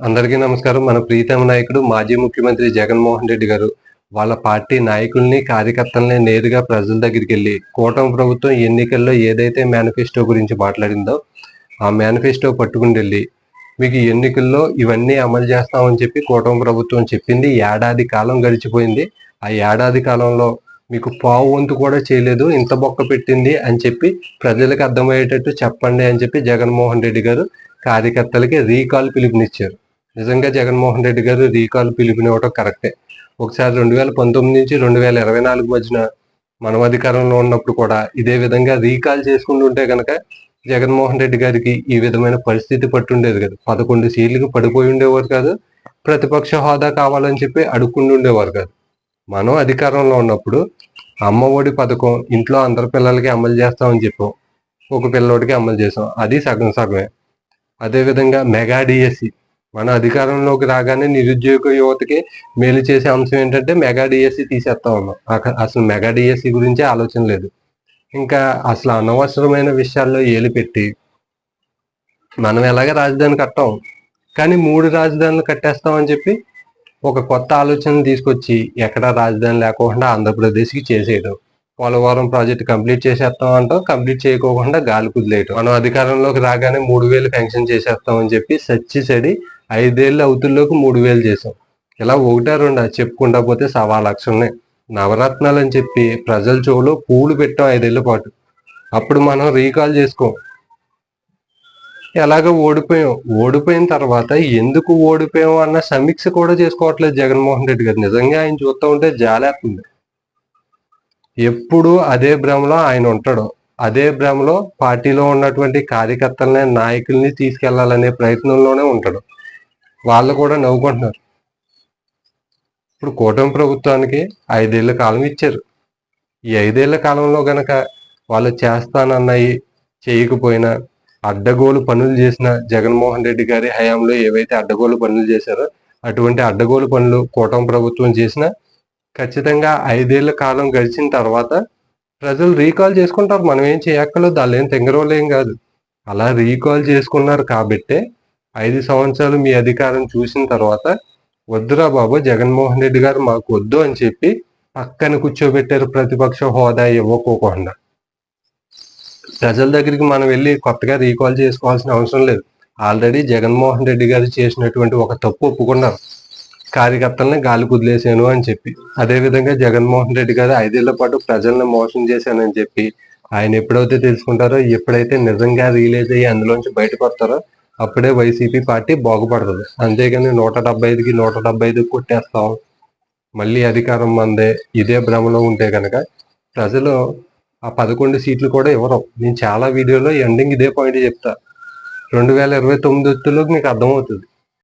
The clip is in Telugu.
అందరికీ నమస్కారం. మన ప్రీతమ నాయకుడు మాజీ ముఖ్యమంత్రి జగన్మోహన్ రెడ్డి గారు వాళ్ళ పార్టీ నాయకుల్ని కార్యకర్తల్ని నేరుగా ప్రజల దగ్గరికి వెళ్ళి కూటమి ప్రభుత్వం ఎన్నికల్లో ఏదైతే మేనిఫెస్టో గురించి మాట్లాడిందో ఆ మేనిఫెస్టో పట్టుకుని వెళ్ళి మీకు ఎన్నికల్లో ఇవన్నీ అమలు చేస్తామని చెప్పి కూటమి ప్రభుత్వం చెప్పింది. ఏడాది కాలం గడిచిపోయింది. ఆ ఏడాది కాలంలో మీకు పావు వంతు కూడా చేయలేదు. ఇంత బొక్క పెట్టింది అని చెప్పి ప్రజలకు అర్థమయ్యేటట్టు చెప్పండి అని చెప్పి జగన్మోహన్ రెడ్డి గారు కార్యకర్తలకి రీకాల్ పిలుపునిచ్చారు. నిజంగా జగన్మోహన్ రెడ్డి గారు రీకాల్ పిలుపునివ్వడం కరెక్టే. ఒకసారి రెండు వేల పంతొమ్మిది నుంచి రెండు వేల ఇరవై నాలుగు మధ్యన మనం అధికారంలో ఉన్నప్పుడు కూడా ఇదే విధంగా రీకాల్ చేసుకుంటుంటే కనుక జగన్మోహన్ రెడ్డి గారికి ఈ విధమైన పరిస్థితి పట్టుండేది కదా. పదకొండు సీట్లకు పడిపోయి ఉండేవారు కాదు. ప్రతిపక్ష హోదా కావాలని చెప్పి అడుక్కుంటూ ఉండేవారు కాదు. మనం అధికారంలో ఉన్నప్పుడు అమ్మ ఒడి పథకం ఇంట్లో అందరి పిల్లలకి అమలు చేస్తామని చెప్పాం. ఒక పిల్లోడికి అమలు చేసాం. అది సగం సగమే. అదేవిధంగా మెగా డిఎస్సి మన అధికారంలోకి రాగానే నిరుద్యోగ యువతకి మేలు చేసే అంశం ఏంటంటే మెగా డిఎస్సి తీసేస్తా ఉన్నాం. అసలు మెగా డిఎస్సి గురించి ఆలోచన లేదు. ఇంకా అసలు అనవసరమైన విషయాల్లో ఏలు పెట్టి మనం ఎలాగ రాజధాని కట్టాం? కానీ మూడు రాజధానులు కట్టేస్తామని చెప్పి ఒక కొత్త ఆలోచన తీసుకొచ్చి ఎక్కడా రాజధాని లేకుండా ఆంధ్రప్రదేశ్కి చేసేయడం పోలవరం ప్రాజెక్ట్ కంప్లీట్ చేసేస్తాం అంటాం కంప్లీట్ చేయకోకుండా గాలి కుదిలేయటం. మనం అధికారంలోకి రాగానే మూడు వేలు పెన్షన్ చేసేస్తామని చెప్పి సచ్చి సడి ఐదేళ్ళు అవుతుల్లోకి మూడు వేలు చేసాం ఇలా ఒకటా రెండా చెప్పుకుంటా పోతే సవా లక్షలనే నవరత్నాలు అని చెప్పి ప్రజల చెవులో పూలు పెట్టాం ఐదేళ్ళ పాటు. అప్పుడు మనం రీకాల్ చేసుకోం. ఎలాగ ఓడిపోయాం? ఓడిపోయిన తర్వాత ఎందుకు ఓడిపోయాం అన్న సమీక్ష కూడా చేసుకోవట్లేదు జగన్మోహన్ రెడ్డి గారు. నిజంగా ఆయన చూస్తూ ఉంటే జాలేస్తుంది. ఎప్పుడు అదే భ్రమలో ఆయన ఉంటాడు. అదే భ్రమలో పార్టీలో ఉన్నటువంటి కార్యకర్తలని నాయకుల్ని తీసుకెళ్ళాలనే ప్రయత్నంలోనే ఉంటాడు. వాళ్ళు కూడా నవ్వుకుంటున్నారు. ఇప్పుడు కూటమి ప్రభుత్వానికి ఐదేళ్ళ కాలం ఇచ్చారు. ఈ ఐదేళ్ళ కాలంలో గనక వాళ్ళు చేస్తానన్నాయి చేయకపోయినా అడ్డగోలు పనులు చేసిన జగన్మోహన్ రెడ్డి గారి హయాంలో ఏవైతే అడ్డగోలు పనులు చేశారో అటువంటి అడ్డగోలు పనులు కూటమి ప్రభుత్వం చేసినా ఖచ్చితంగా ఐదేళ్ళ కాలం గడిచిన తర్వాత ప్రజలు రీకాల్ చేసుకుంటారు. మనం ఏం చేయక్కర్లేదు. వాళ్ళు ఏం తెంగరోలేం కాదు. అలా రీకాల్ చేసుకున్నారు కాబట్టే ఐదు సంవత్సరాలు మీ అధికారం చూసిన తర్వాత వద్దురా బాబు జగన్మోహన్ రెడ్డి గారు మాకు వద్దు అని చెప్పి పక్కన కూర్చోబెట్టారు ప్రతిపక్ష హోదా ఇవ్వకోకుండా. ప్రజల దగ్గరికి మనం వెళ్ళి కొత్తగా రీకాల్ చేసుకోవాల్సిన అవసరం లేదు. ఆల్రెడీ జగన్మోహన్ రెడ్డి గారు చేసినటువంటి ఒక తప్పు ఒప్పుకున్నారు. కార్యకర్తలను గాలి కుదిలేశాను అని చెప్పి. అదే విధంగా జగన్మోహన్ రెడ్డి గారు ఐదేళ్ళ పాటు ప్రజల్ని మోసం చేశానని చెప్పి ఆయన ఎప్పుడైతే తెలుసుకుంటారో ఎప్పుడైతే నిజంగా రియలైజ్ అయ్యి అందులోంచి బయటపడతారో అప్పుడే వైసీపీ పార్టీ బాగుపడుతుంది. అంతేగాని నూట డెబ్బై ఐదుకి నూట డెబ్బై ఐదుకి కొట్టేస్తాం. మళ్ళీ అధికారం మందే. ఇదే భ్రమలో ఉంటే కనుక ప్రజలు ఆ పదకొండు సీట్లు కూడా ఇవ్వరు. నేను చాలా వీడియోలో ఎండింగ్ ఇదే పాయింట్ చెప్తా. రెండు వేల ఇరవై తొమ్మిది వచ్చేలోకి మీకు అర్థమవుతుంది.